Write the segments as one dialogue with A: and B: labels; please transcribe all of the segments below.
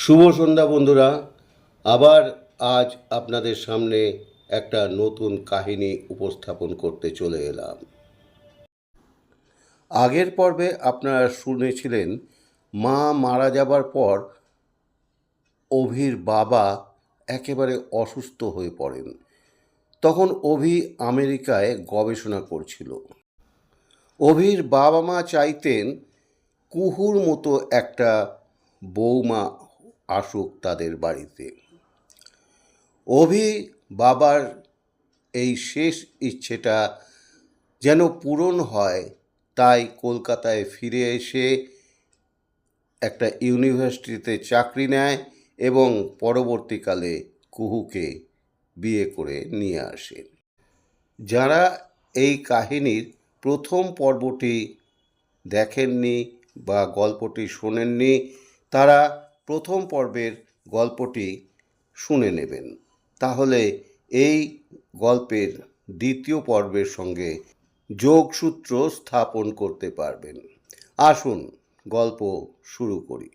A: শুভ সন্ধ্যা বন্ধুরা। আবার আজ আপনাদের সামনে একটা নতুন কাহিনী উপস্থাপন করতে চলে এলাম। আগের পর্বে আপনারা শুনেছিলেন, মা মারা যাবার পর অভির বাবা একেবারে অসুস্থ হয়ে পড়েন। তখন অভি আমেরিকায় গবেষণা করছিল। অভির বাবা মা চাইতেন কুহুর মতো একটা বৌমা আসুক তাদের বাড়িতে। অভি বাবার এই শেষ ইচ্ছেটা যেন পূরণ হয়, তাই কলকাতায় ফিরে এসে একটা ইউনিভার্সিটিতে চাকরি নেয় এবং পরবর্তীকালে কুহুকে বিয়ে করে নিয়ে আসে। যারা এই কাহিনীর প্রথম পর্বটি দেখেননি বা গল্পটি শোনেননি, তারা প্রথম পর্বের গল্পটি শুনে নেবেন। তাহলে এই গল্পের দ্বিতীয় পর্বের সঙ্গে যোগসূত্র স্থাপন করতে পারবেন। আসুন গল্প শুরু করি।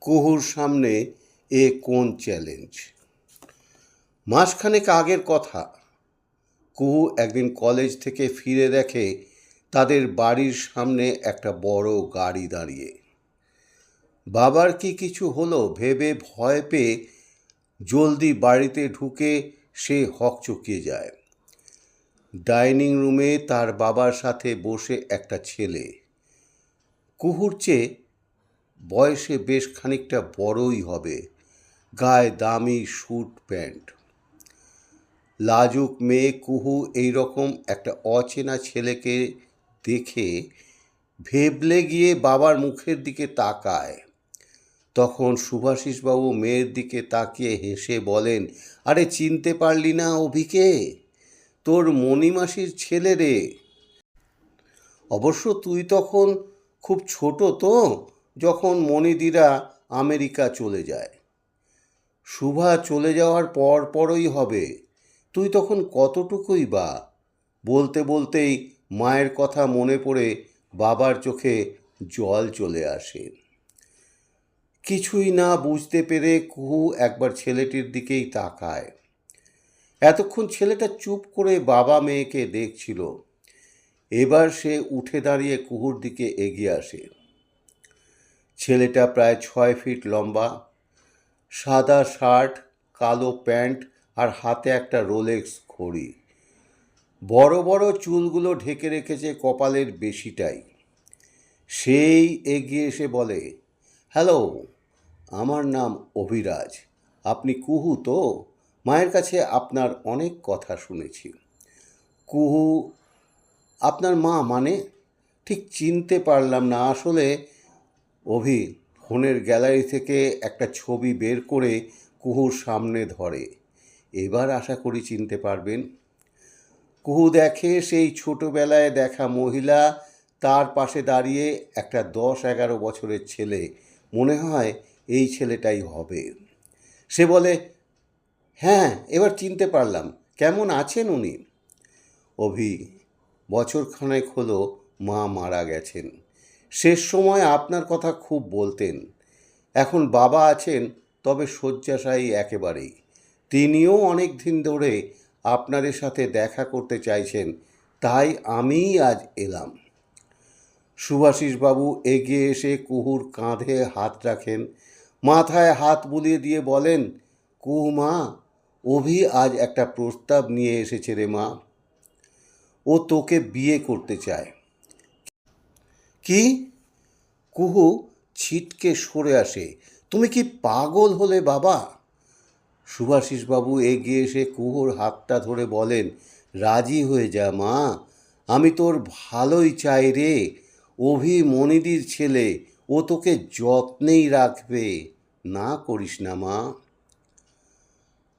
A: কুহুর সামনে এ কোন চ্যালেঞ্জ? মাসখানেক আগের কথা। কুহু একদিন কলেজ থেকে ফিরে দেখে তাদের বাড়ির সামনে একটা বড় গাড়ি দাঁড়িয়ে বাবার কি কিছু হলো ভেবে ভয় পেয়ে জলদি বাড়িতে ঢুকে সে হকচকিয়ে যায়। ডাইনিং রুমে তার বাবার সাথে বসে একটা ছেলে। কুহুর চেয়ে বয়সে বেশ খানিকটা বড়ই হবে। গায়ে দামি স্যুট প্যান্ট। লাজুক মেয়ে কুহু এই রকম একটা অচেনা ছেলেকে দেখে ভেবলে গিয়ে বাবার মুখের দিকে তাকায়। তখন সুভাষিসবাবু মেয়ের দিকে তাকিয়ে হেসে বলেন, আরে চিনতে পারলি না অভিকে? তোর মণিমাসির ছেলে রে। অবশ্য তুই তখন খুব ছোট তো, যখন মণিদিরা আমেরিকা চলে যায়। শুভা চলে যাওয়ার পর পরই হবে। তুই তখন কতটুকুই বা? বলতে বলতেই মায়ের কথা মনে পড়ে বাবার চোখে জল চলে আসে। কিছুই না বুঝতে পেরে কুহু একবার ছেলেটির দিকেই তাকায়। এতক্ষণ ছেলেটা চুপ করে বাবা মেয়েকে দেখছিল। এবার সে উঠে দাঁড়িয়ে কুহুর দিকে এগিয়ে আসে। ছেলেটা প্রায় ছয় ফিট লম্বা, সাদা শার্ট, কালো প্যান্ট আর হাতে একটা রোলেক্স ঘড়ি। বড় বড় চুলগুলো ঢেকে রেখেছে কপালের বেশিটাই। সেই এগিয়ে এসে বলে হ্যালো, আমার নাম অভিরাজ। আপনি কুহু তো? মায়ের কাছে আপনার অনেক কথা শুনেছি। কুহু, আপনার মা মানে? ঠিক চিনতে পারলাম না। আসলে অভি, ফোনের গ্যালারি থেকে একটা ছবি বের করে কুহুর সামনে ধরে। এবার আশা করি চিনতে পারবেন। কুহু দেখে সেই ছোটোবেলায় দেখা মহিলা, তার পাশে দাঁড়িয়ে একটা দশ এগারো বছরের ছেলে মনে হয় এই ছেলেটাই হবে। সে বলে হ্যাঁ এবার চিনতে পারলাম। কেমন আছেন উনি? অভি বছরখানেক হলো মা মারা গেছেন। শেষ সময় আপনার কথা খুব বলতেন। এখন বাবা আছেন, তবে শয্যাশায়ী একেবারেই। তিনিও অনেক দিন ধরে আপনাদের সাথে দেখা করতে চাইছেন, তাই আমিই আজ এলাম। সুভাষিসবাবু এগিয়ে এসে কুহুর কাঁধে হাত রাখেন। মাথায় হাত বুলিয়ে দিয়ে বলেন, কুহু মা, অভি আজ একটা প্রস্তাব নিয়ে এসেছে রে মা। ও তোকে বিয়ে করতে চায়। কি? কুহু ছিটকে সরে আসে। তুমি কি পাগল হলে বাবা? সুভাষিসবাবু এগিয়ে এসে কুহুর হাতটা ধরে বলেন, রাজি হয়ে যা মা। আমি তোর ভালোই চাই রে। অভি মনিদির ছেলে, ও তোকে যত্নেই রাখবে। না করিস না মা।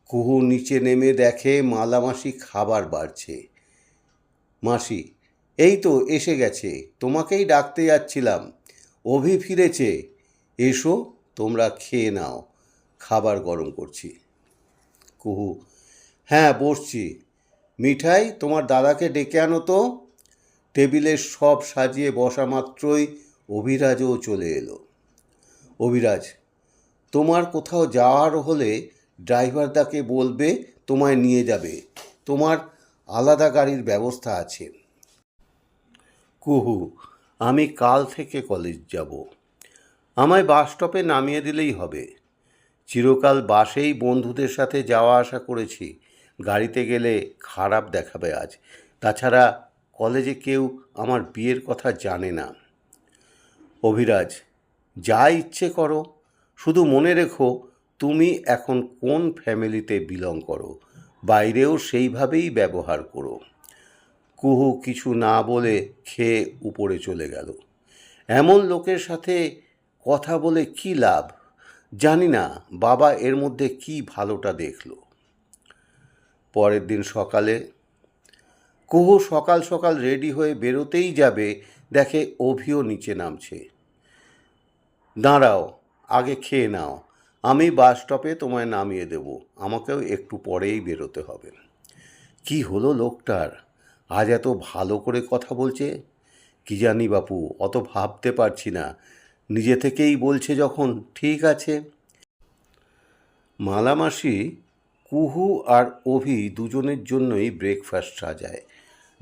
A: কুহু নিচে নেমে দেখে মালামাসি খাবার বাড়ছে। মাসি, এই তো এসে গেছে, তোমাকেই ডাকতে যাচ্ছিলাম। অভি ফিরেছে। এসো, তোমরা খেয়ে নাও। খাবার গরম করছি। কুহু হ্যাঁ বসছি। মিঠাই, তোমার দাদাকে ডেকে আনো তো। টেবিলে সব সাজিয়ে বসা মাত্রই অভিরাজও চলে এলো। অভিরাজ, তোমার কোথাও যাওয়ার হলে ড্রাইভারদাকে বলবে তোমায় নিয়ে যাবে। তোমার আলাদা গাড়ির ব্যবস্থা আছে। কুহু, আমি কাল থেকে কলেজ যাব। আমায় বাস স্টপে নামিয়ে দিলেই হবে। চিরকাল বাসেই বন্ধুদের সাথে যাওয়া আসা করেছি। গাড়িতে গেলে খারাপ দেখাবে আজ। তাছাড়া কলেজে কেউ আমার বিয়ের কথা জানে না। অভিরাজ, যা ইচ্ছে করো। শুধু মনে রেখো, তুমি এখন কোন ফ্যামিলিতে বিলং করো? বাইরেও সেইভাবেই ব্যবহার করো। কুহু কিছু না বলে খেয়ে উপরে চলে গেল। এমন লোকের সাথে কথা বলে কি লাভ? জানি না, বাবা এর মধ্যে কি ভালোটা দেখল। পরের দিন সকালে কুহু সকাল সকাল রেডি হয়ে বেরোতেই যাবে, দেখে অভিও নিচে নামছে। দাঁড়াও, আগে খেয়ে নাও, আমি বাস স্টপে তোমায় নামিয়ে দেব, আমাকেও একটু পরেই বেরোতে হবে। কি হলো লোকটার? আজ এত ভালো করে কথা বলছে? কি জানি বাপু, অত ভাবতে পারছি না। নিজে থেকেই বলছে যখন, ঠিক আছে। মালামাসি, কুহু আর অভি দুজনের জন্যই ব্রেকফাস্ট সাজায়।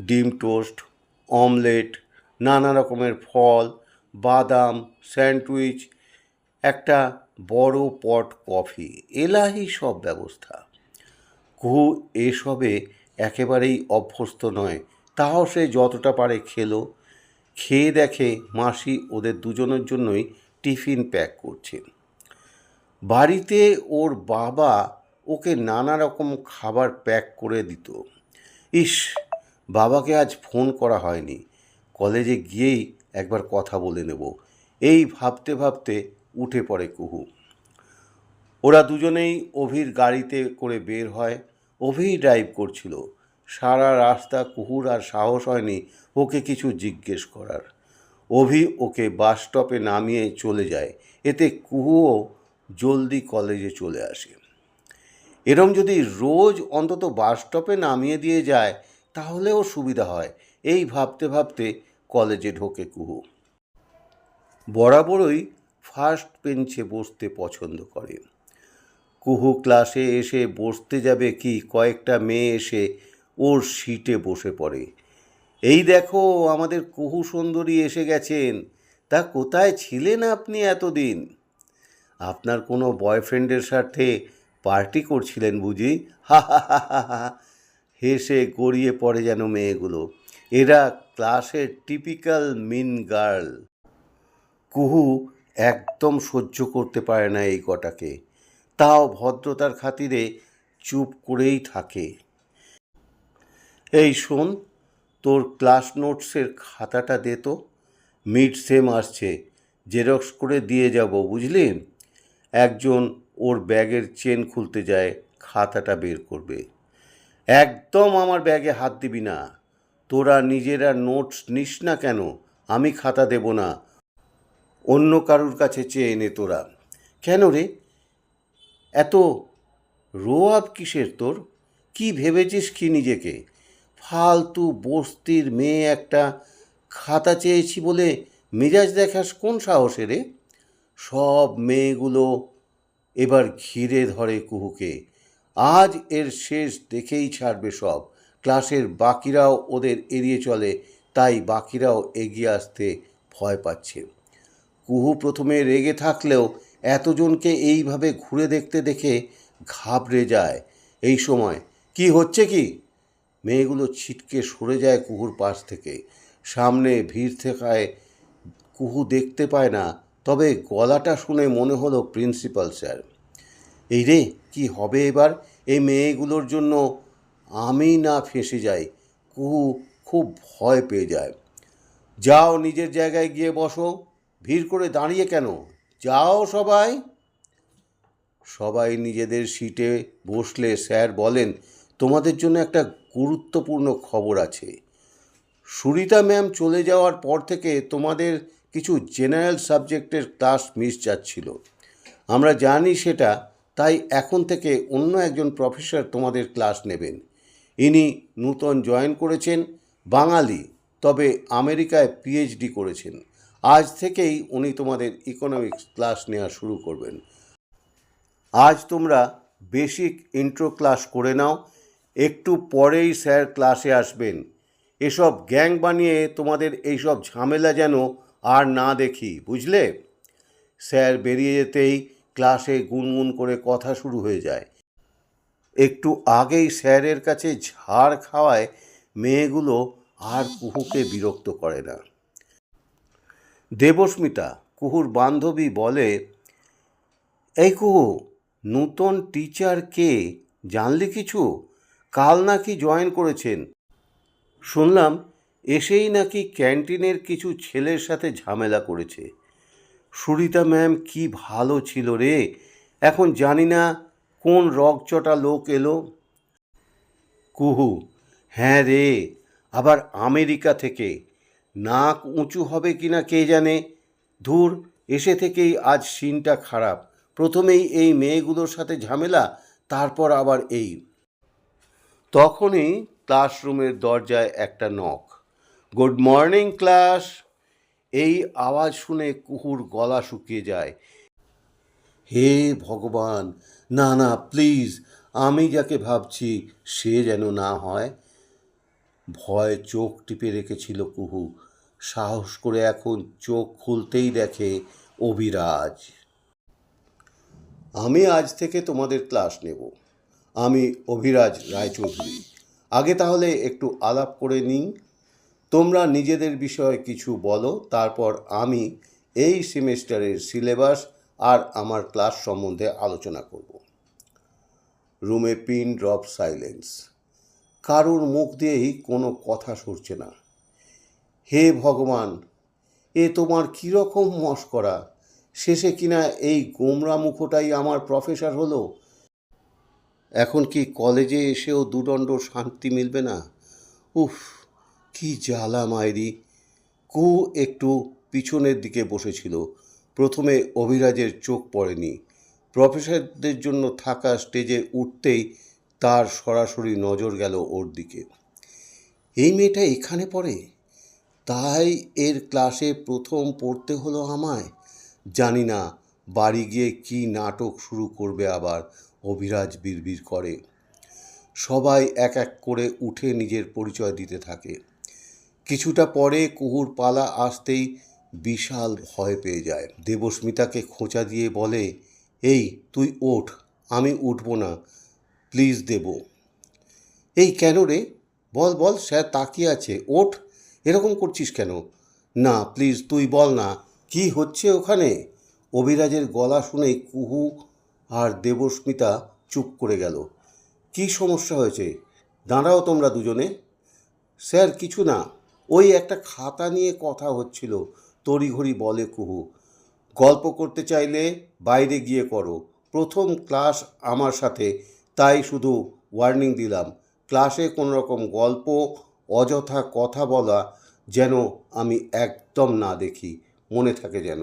A: ডিম টোস্ট, অমলেট, নানা রকমের ফল, বাদাম, স্যান্ডউইচ, একটা বড় পট কফি, এলাহি সব ব্যবস্থা। কুহু এসবে একেবারেই অভ্যস্ত নয়, তাও সে যতটা পারে খেলো। খেয়ে দেখে মাসি ওদের দুজনের জন্যই টিফিন প্যাক করছেন। বাড়িতে ওর বাবা ওকে নানা রকম খাবার প্যাক করে দিত। ইস বাবাকে আজ ফোন করা হয়নি। কলেজে গিয়েই একবার কথা বলে নেব। এই ভাবতে ভাবতে উঠে পড়ে কুহু। ওরা দুজনেই অভির গাড়িতে করে বের হয়। অভিই ড্রাইভ করছিল। সারা রাস্তা কুহুর আর সাহস হয়নি ওকে কিছু জিজ্ঞেস করার। অভি ওকে বাস স্টপে নামিয়ে চলে যায়। এতে কুহুও জলদি কলেজে চলে আসে। এরম যদি রোজ অন্তত বাস স্টপে নামিয়ে দিয়ে যায় তাহলেও সুবিধা হয়। এই ভাবতে ভাবতে কলেজে ঢোকে কুহু। বরাবরই ফার্স্ট বেঞ্চে বসতে পছন্দ করে। কুহু ক্লাসে এসে বসতে যাবে কি? কয়েকটা মেয়ে এসে ওর সিটে বসে পড়ে। এই দেখো, আমাদের কুহু সুন্দরী এসে গেছেন। তা কোথায় ছিলেন আপনি এতদিন? আপনার কোনো বয়ফ্রেন্ডের সাথে পার্টি করছিলেন বুঝি? হা হা হা হা হা। হেসে গড়িয়ে পড়ে যেন মেয়েগুলো। এরা ক্লাসের টিপিক্যাল মিন গার্ল। কুহু একদম সহ্য করতে পারে না এই কটাকে। তাও ভদ্রতার খাতিরে চুপ করেই থাকে। এই শোন, তোর ক্লাস নোটসের খাতাটা দে তো। মিড সেম আসছে। জেরক্স করে দিয়ে যাব, বুঝলি? একজন ওর ব্যাগের চেন খুলতে যায়, খাতাটা বের করবে। একদম আমার ব্যাগে হাত দিবি না। তোরা নিজেরা নোটস নিস না কেন? আমি খাতা দেব না। অন্য কারুর কাছে চেয়ে নে তোরা। কেন রে? এত রো আপ কিসের তোর? কি ভেবেছিস কি নিজেকে? ফালতু বস্তির মেয়ে একটা খাতা চেয়েছি বলে মেজাজ দেখাস কোন সাহসে রে? সব মেয়েগুলো এবার ঘিরে ধরে কুহুকে। আজ এর শেষ দেখেই ছাড়বে সব। ক্লাসের বাকিরাও ওদের এড়িয়ে চলে, তাই বাকিরাও এগিয়ে আসতে ভয় পাচ্ছে। কুহু প্রথমে রেগে থাকলেও এতজনকে এইভাবে ঘুরে দেখতে দেখে ঘাবড়ে যায়। এই সময়, কি হচ্ছে কি? মেয়েগুলো ছিটকে সরে যায় কুহুর পাশ থেকে। সামনে ভিড় থাকায় কুহু দেখতে পায় না, তবে গলাটা শুনে মনে হলো প্রিন্সিপাল স্যার। এই রে কি হবে এবার? এই মেয়েগুলোর জন্য আমি না ফেঁসে যাই কুহু খুব ভয় পেয়ে যায়। যাও নিজের জায়গায় গিয়ে বসো। ভিড় করে দাঁড়িয়ে কেন? যাও সবাই। সবাই নিজেদের সিটে বসলে স্যার বলেন, তোমাদের জন্য একটা গুরুত্বপূর্ণ খবর আছে। সুরিতা ম্যাম চলে যাওয়ার পর থেকে তোমাদের কিছু জেনারেল সাবজেক্টের ক্লাস মিস যাচ্ছিল। আমরা জানি সেটা তাই এখন থেকে অন্য একজন প্রফেসর তোমাদের ক্লাস নেবেন। ইনি নূতন জয়েন করেছেন, বাঙালি, তবে আমেরিকায় পিএইচডি করেছেন। আজ থেকেই উনি তোমাদের ইকোনমিক্স ক্লাস নেওয়া শুরু করবেন। আজ তোমরা বেসিক ইন্ট্রো ক্লাস করে নাও, একটু পরেই স্যার ক্লাসে আসবেন। এসব গ্যাং বানিয়ে তোমাদের এইসব ঝামেলা যেন আর না দেখি, বুঝলে? স্যার বেরিয়ে যেতেই ক্লাসে গুনগুন করে কথা শুরু হয়ে যায়। একটু আগেই স্যারের কাছে ঝাড় খাওয়ায় মেয়েগুলো আর কুহুকে বিরক্ত করে না। দেবস্মিতা, কুহুর বান্ধবী, বলে, এই কুহু, নূতন টিচার কে? জানলি কিছু? কাল নাকি জয়েন করেছেন? শুনলাম, এসেই নাকি ক্যান্টিনের কিছু ছেলের সাথে ঝামেলা করেছে। সুরিতা ম্যাম কি ভালো ছিল রে? এখন জানি না কোন রগচটা লোক এলো। কুহু হ্যাঁ রে, আবার আমেরিকা থেকে। নাক উঁচু হবে কি না কে জানে? ধুর, এসে থেকেই আজ সিনটা খারাপ। প্রথমেই এই মেয়েগুলোর সাথে ঝামেলা, তারপর আবার এই। তখনই ক্লাসরুমের দরজায় একটা নখ। Good morning, class. এই আওয়াজ শুনে কুহুর গলা শুকিয়ে যায়। হে ভগবান, না না প্লিজ আমি যাকে ভাবছি সে যেন না হয়। ভয় চোখ টিপে রেখেছিল কুহু। সাহস করে এখন চোখ খুলতেই দেখে অভিরাজ। আমি আজ থেকে তোমাদের ক্লাস নেব। আমি অভিরাজ রায়চৌধুরী। আগে তাহলে একটু আলাপ করে নিই। তোমরা নিজেদের বিষয়ে কিছু বলো, তারপর আমি এই সেমেস্টারের সিলেবাস আর আমার ক্লাস সম্বন্ধে আলোচনা করব। রুমে পিন ড্রপ সাইলেন্স। কারোর মুখ দিয়েই কোনো কথা সরছে না। হে ভগবান, এ তোমার কীরকম মস্করা শেষে কিনা এই গোমরা মুখোটাই আমার প্রফেসর হলো? এখন কি কলেজে এসেও দুদণ্ড শান্তি মিলবে না? উফ কি জ্বালা মায়েরি কু একটু পিছনের দিকে বসেছিল। প্রথমে অভিরাজের চোখ পড়েনি। প্রফেসরদের জন্য থাকা স্টেজে উঠতেই তার সরাসরি নজর গেল ওর দিকে। এই মেয়েটা এখানে পড়ে? তাই এর ক্লাসে প্রথম পড়তে হলো আমায়? জানি না, বাড়ি গিয়ে কি নাটক শুরু করবে আবার, অভিরাজ বিড়বিড় করে। সবাই এক এক করে উঠে নিজের পরিচয় দিতে থাকে। কিছুটা পরে কুহুর পালা আসতেই বিশাল ভয় পেয়ে যায়। দেবস্মিতাকে খোঁচা দিয়ে বলে, এই, তুই ওঠ, আমি উঠবো না। প্লিজ দেব। এই কেন রে? বল বল, স্যার তাকিয়ে আছে। ওঠ, এরকম করছিস কেন? না, প্লিজ, তুই বল না, কি হচ্ছে ওখানে? অভিরাজের গলা শুনে কুহু আর দেবস্মিতা চুপ করে গেল। কি সমস্যা হয়েছে? দাঁড়াও তোমরা দুজনে। স্যার, কিছু না। ওই একটা খাতা নিয়ে কথা হচ্ছিল, তড়িঘড়ি বলে কুহু, গল্প করতে চাইলে বাইরে গিয়ে করো। প্রথম ক্লাস আমার সাথে, তাই শুধু ওয়ার্নিং দিলাম। ক্লাসে কোনো রকম গল্প, অযথা কথা বলা যেন আমি একদম না দেখি, মনে থাকে যেন।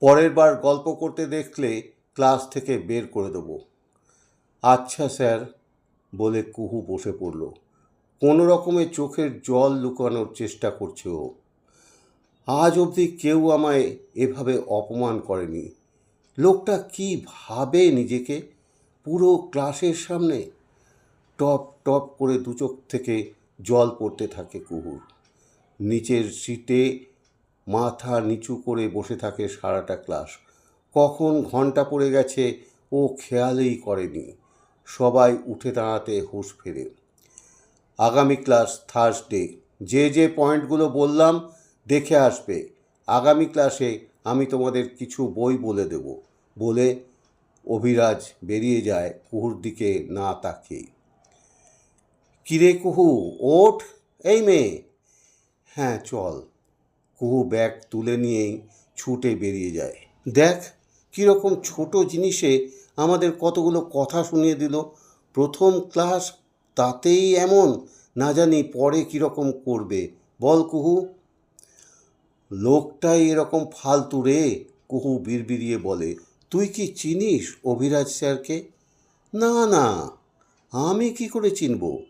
A: পরের বার গল্প করতে দেখলে ক্লাস থেকে বের করে দেবো। আচ্ছা স্যার, বলে কুহু বসে পড়ল। কোনো রকমে চোখের জল লুকানোর চেষ্টা করছে ও। আজ অবধি কেউ আমায় এভাবে অপমান করেনি। লোকটা কি ভাবে নিজেকে? পুরো ক্লাসের সামনে টপ টপ করে দু চোখ থেকে জল পড়তে থাকে কুহুর। নিচের সিটে মাথা নিচু করে বসে থাকে সারাটা ক্লাস। কখন ঘণ্টা পড়ে গেছে ও খেয়ালেই করেনি। সবাই উঠে দাঁড়াতে হুঁশ ফেরে। আগামী ক্লাস থার্সডে যে যে পয়েন্টগুলো বললাম, দেখে আসবে। আগামী ক্লাসে আমি তোমাদের কিছু বই বলে দেব। বলে অভিরাজ বেরিয়ে যায় কুহুর দিকে না তাকিয়ে। কিরে কুহু, ওঠ। এই মেয়ে। হ্যাঁ চল। কুহু ব্যাগ তুলে নিয়েই ছুটে বেরিয়ে যায়। দেখ, কীরকম ছোট জিনিসে আমাদের কতগুলো কথা শুনিয়ে দিল। প্রথম ক্লাস তাতেই এমন, না জানি পরে কীরকম করবে। বল কুহু। লোকটাই এরকম ফালতু রে, কুহু বিড়বিড়িয়ে বলে। তুই কি চিনিস অভিরাজ স্যারকে? না না। আমি কি করে চিনব?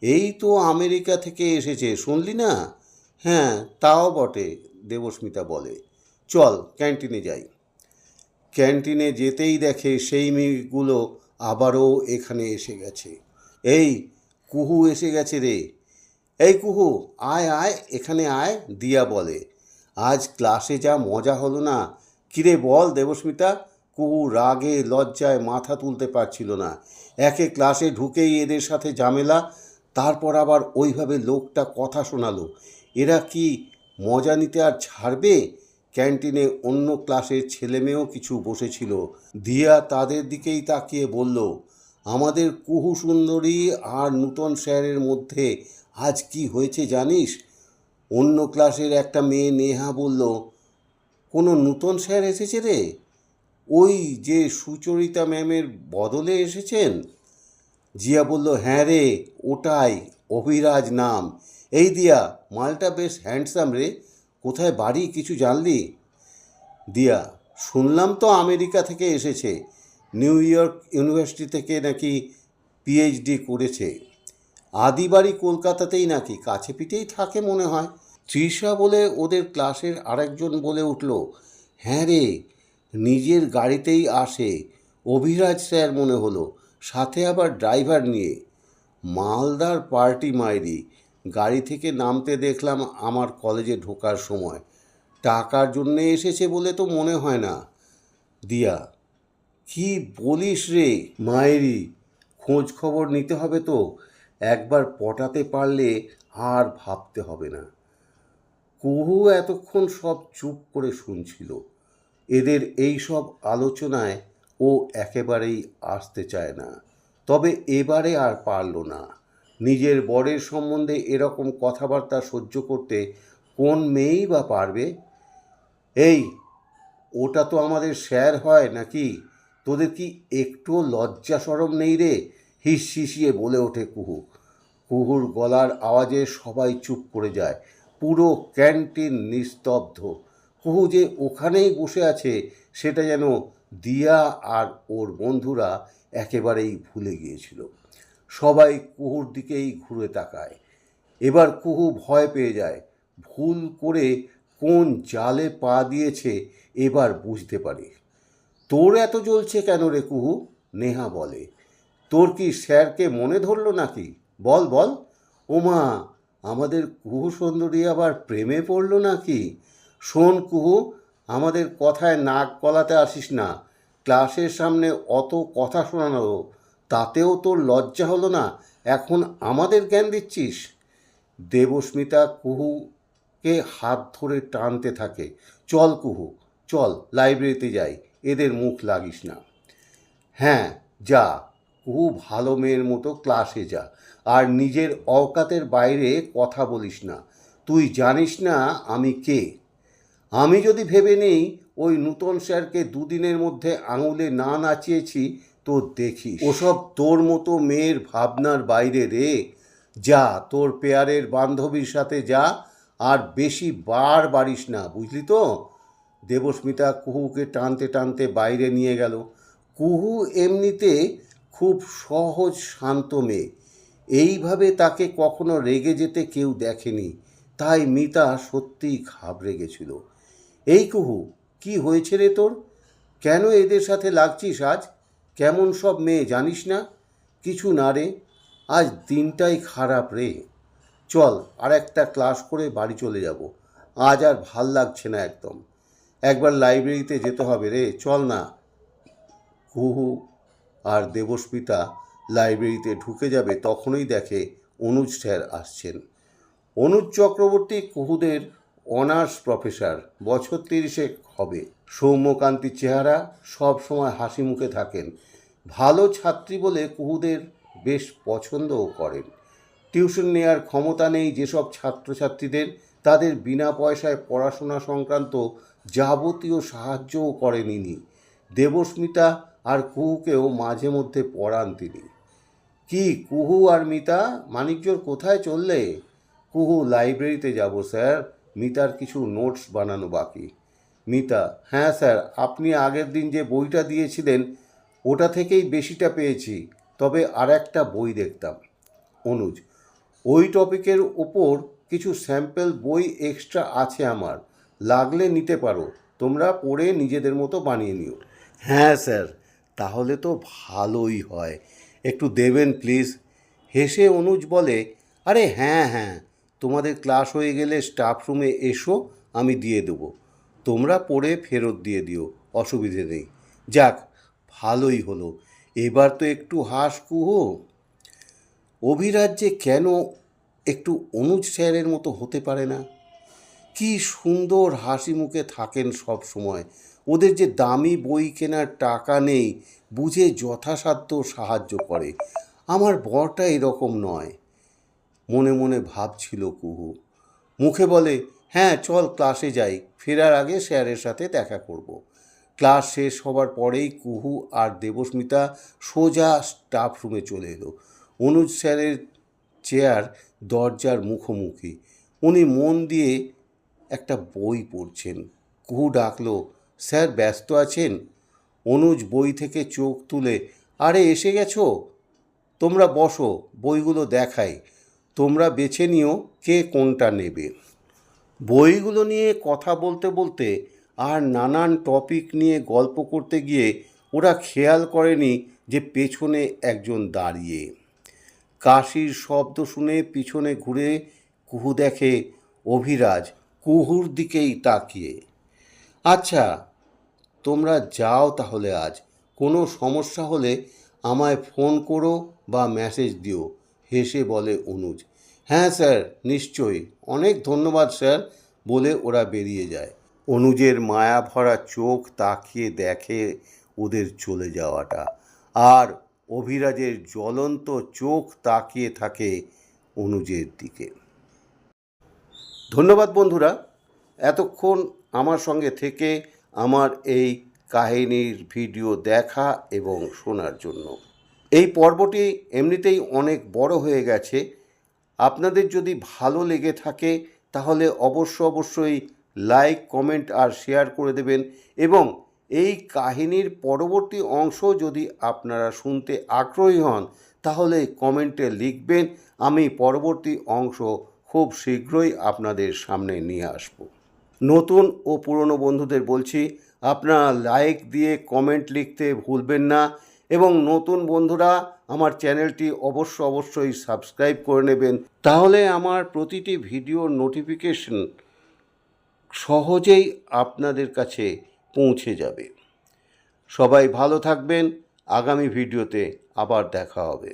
A: এই তো আমেরিকা থেকে এসেছে, শুনলি না? হ্যাঁ তাও বটে, দেবস্মিতা বলে। চল, ক্যান্টিনে যাই। ক্যান্টিনে যেতেই দেখে সেই মেয়েগুলো আবারও এখানে এসে গেছে। এই কুহু এসে গেছে রে। এই কুহু, আয় আয়, এখানে আয়, দিয়া বলে। আজ ক্লাসে যা মজা হলো না, কিরে বল দেবস্মিতা, কুহু রাগে, লজ্জায় মাথা তুলতে পারছিল না। একে ক্লাসে ঢুকেই এদের সাথে ঝামেলা, তারপর আবার ওইভাবে লোকটা কথা শোনালো। এরা কি মজা নিতে আর ছাড়বে? ক্যান্টিনে অন্য ক্লাসের ছেলেমেয়েও কিছু বসেছিল। দিয়া তাদের দিকেই তাকিয়ে বলল আমাদের কুহু সুন্দরী আর নূতন স্যারের মধ্যে আজ কি হয়েছে জানিস? অন্য ক্লাসের একটা মেয়ে নেহা বলল, কোনো নূতন স্যার এসেছে রে? ওই যে সুচরিতা ম্যামের বদলে এসেছেন? জিয়া বলল হ্যাঁ রে, ওটাই অভিরাজ নাম। এই দিয়া, মালটা বেশ হ্যান্ডসাম রে। কোথায় বাড়ি কিছু জানলি? দিয়া, শুনলাম তো আমেরিকা থেকে এসেছে। নিউ ইয়র্ক ইউনিভার্সিটি থেকে নাকি পিএইচডি করেছে। আদি বাড়ি কলকাতাতেই নাকি কাছে পিঠেই থাকে মনে হয়। তৃষা বলে ওদের ক্লাসের আরেকজন বলে উঠল হ্যাঁ রে, নিজের গাড়িতেই আসে। অভিরাজ স্যার মনে হলো, সাথে আবার ড্রাইভার নিয়ে। মালদার পার্টি মাইরি, গাড়ি থেকে নামতে দেখলাম আমার কলেজে ঢোকার সময়। টাকার জন্যে এসেছে বলে তো মনে হয় না। দিয়া কি বলিস রে? মায়েরি খোঁজ খবর নিতে হবে তো। একবার পটাতে পারলে আর ভাবতে হবে না। কুহু এতক্ষণ সব চুপ করে শুনছিল। এদের এই সব আলোচনায় ও একেবারেই আসতে চায় না। তবে এবারে আর পারল না। নিজের বরের সম্বন্ধে এরকম কথাবার্তা সহ্য করতে কোন মেয়েই বা পারবে? এই, ওটা তো আমাদের স্যার হয় নাকি? তোদের কি একটুও লজ্জা সরম নেই রে? হিস হিসিয়ে বলে ওঠে কুহু। কুহুর গলার আওয়াজে সবাই চুপ করে যায়। পুরো ক্যান্টিন নিস্তব্ধ। কুহু যে ওখানেই বসে আছে, সেটা যেন দিয়া আর ওর বন্ধুরা একেবারেই ভুলে গিয়েছিল। সবাই কুহুর দিকেই ঘুরে তাকায়। এবার কুহু ভয় পেয়ে যায়। ভুল করে কোন জালে পা দিয়েছে, এবার বুঝতে পারে। তোর এত জ্বলছে কেন রে কুহু? নেহা বলে। তোর কি স্যারকে মনে ধরলো নাকি? বল বল। ওমা, আমাদের কুহু সুন্দরী আবার প্রেমে পড়ল নাকি? শোন কুহু, আমাদের কথায় নাক গলাতে আসিস না। ক্লাসের সামনে অত কথা শোনানো, তাতেও তোর লজ্জা হলো না? এখন আমাদের জ্ঞান দিচ্ছিস? দেবস্মিতা কুহুকে হাত ধরে টানতে থাকে। চল কুহু, চল, লাইব্রেরিতে যাই। এদের মুখ লাগিস না। হ্যাঁ যা কুহু ভালো মেয়ের মতো ক্লাসে যা, আর নিজের অকাতের বাইরে কথা বলিস না। তুই জানিস না আমি কে। আমি যদি ভেবে নেই ওই নূতন স্যারকে দুদিনের মধ্যে আঙুলে না নাচিয়েছি, তো দেখিস। ওসব তোর মতো মেয়ের ভাবনার বাইরে রে। যা, তোর পেয়ারের বান্ধবীর সাথে যা, আর বেশি বার বাড়িস না, বুঝলি তো? দেবস্মিতা কুহুকে টানতে টানতে বাইরে নিয়ে গেল। কুহু এমনিতে খুব সহজ শান্ত মেয়ে। এইভাবে তাকে কখনো রেগে যেতে কেউ দেখেনি। তাই মিতা সত্যিই ঘাবড়ে গেছিল। এই কুহু, কি হয়েছে রে তোর? কেন এদের সাথে লাগছিস আজ? কেমন সব মেয়ে জানিস না? কিছু না রে, আজ দিনটাই খারাপ রে। চল আর একটা ক্লাস করে বাড়ি চলে যাব। আজ আর ভালো লাগছে না একদম। একবার লাইব্রেরিতে যেতে হবে রে, চল না। কুহু আর দেবস্মিতা লাইব্রেরিতে ঢুকে যাবে, তখনই দেখে অনুজ স্যার আসছেন। অনুজ চক্রবর্তী কুহুদের অনার্স প্রফেসর, বছর তিরিশে হবে। সৌম্যকান্তির চেহারা সব সময় হাসি মুখে থাকেন। ভালো ছাত্রী বলে কুহুদের বেশ পছন্দও করেন। টিউশন নেওয়ার ক্ষমতা নেই যেসব ছাত্রছাত্রীদের, তাদের বিনা পয়সায় পড়াশোনা সংক্রান্ত যাবতীয় সাহায্যও করেন ইনি। দেবস্মিতা আর কুহুকেও মাঝে মধ্যে পড়ান তিনি। কি, কুহু আর মিতা? মানিকজোর কোথায় চললে? কুহু, লাইব্রেরিতে যাব, স্যার। মিতার কিছু নোটস বানানো বাকি। মিতা হ্যাঁ স্যার, আপনি আগের দিন যে বইটা দিয়েছিলেন, ওটা থেকেই বেশিটা পেয়েছি, তবে আর একটা বই দেখতাম। অনুজ, ওই টপিকের ওপর কিছু স্যাম্পল বই এক্সট্রা আছে আমার। লাগলে নিতে পারো। তোমরা পড়ে নিজেদের মতো বানিয়ে নিও। হ্যাঁ স্যার। তাহলে তো ভালোই হয়। একটু দেবেন, প্লিজ। হেসে অনুজ বলে, আরে হ্যাঁ হ্যাঁ। তোমাদের ক্লাস হয়ে গেলে স্টাফ রুমে এসো, আমি দিয়ে দেবো। তোমরা পড়ে ফেরত দিয়ে দিও, অসুবিধে নেই। যাক, ভালোই হলো। এবার তো একটু হাস কুহো। অভিরাজ্যে কেন একটু অনুজ স্যারের মতো হতে পারে না? কি সুন্দর হাসি মুখে থাকেন সব সময়। ওদের যে দামি বই কেনার টাকা নেই, বুঝে যথাসাধ্য সাহায্য করে। আমার বরটা এরকম নয়। মনে মনে ভাবছিল কুহু। মুখে বলে হ্যাঁ চল ক্লাসে যাই। ফেরার আগে স্যারের সাথে দেখা করব। ক্লাস শেষ হবার পরেই কুহু আর দেবস্মিতা সোজা স্টাফ রুমে চলে এলো। অনুজ স্যারের চেয়ার দরজার মুখোমুখি। উনি মন দিয়ে একটা বই পড়ছেন। কুহু ডাকলো, স্যার, ব্যস্ত আছেন? অনুজ বই থেকে চোখ তুলে, আরে, এসে গেছো? তোমরা বসো, বইগুলো দেখাই। তোমরা বেছে নিও কে কোনটা নেবে। বইগুলো নিয়ে কথা বলতে বলতে আর নানান টপিক নিয়ে গল্প করতে গিয়ে ওরা খেয়াল করেনি যে পেছনে একজন দাঁড়িয়ে। কাশির শব্দ শুনে পিছনে ঘুরে কুহু দেখে, অভিরাজ কুহুর দিকেই তাকিয়ে। আচ্ছা তোমরা যাও তাহলে আজ। কোনো সমস্যা হলে আমায় ফোন করো বা মেসেজ দিও, হেসে বলে অনুজ। হ্যাঁ স্যার, নিশ্চয়ই। অনেক ধন্যবাদ স্যার বলে ওরা বেরিয়ে যায়। অনুজের মায়া ভরা চোখ তাকিয়ে দেখে ওদের চলে যাওয়াটা। আর অভিরাজের জ্বলন্ত চোখ তাকিয়ে থাকে অনুজের দিকে। ধন্যবাদ বন্ধুরা, এতক্ষণ আমার সঙ্গে থেকে আমার এই কাহিনীর ভিডিও দেখা এবং শোনার জন্য। এই পর্বটি এমনিতেই অনেক বড় হয়ে গেছে। আপনাদের যদি ভালো লেগে থাকে, তাহলে অবশ্য অবশ্যই লাইক, কমেন্ট আর শেয়ার করে দেবেন এবং এই কাহিনীর পরবর্তী অংশ যদি আপনারা শুনতে আগ্রহী হন, তাহলে কমেন্টে লিখবেন। আমি পরবর্তী অংশ খুব শীঘ্রই আপনাদের সামনে নিয়ে আসব। নতুন ও পুরনো বন্ধুদের বলছি, আপনারা লাইক দিয়ে কমেন্ট লিখতে ভুলবেন না এবং নতুন বন্ধুরা আমার চ্যানেলটি অবশ্য অবশ্যই সাবস্ক্রাইব করে নেবেন। তাহলে আমার প্রতিটি ভিডিওর নোটিফিকেশন সহজেই আপনাদের কাছে পৌঁছে যাবে। সবাই ভালো থাকবেন, আগামী ভিডিওতে আবার দেখা হবে।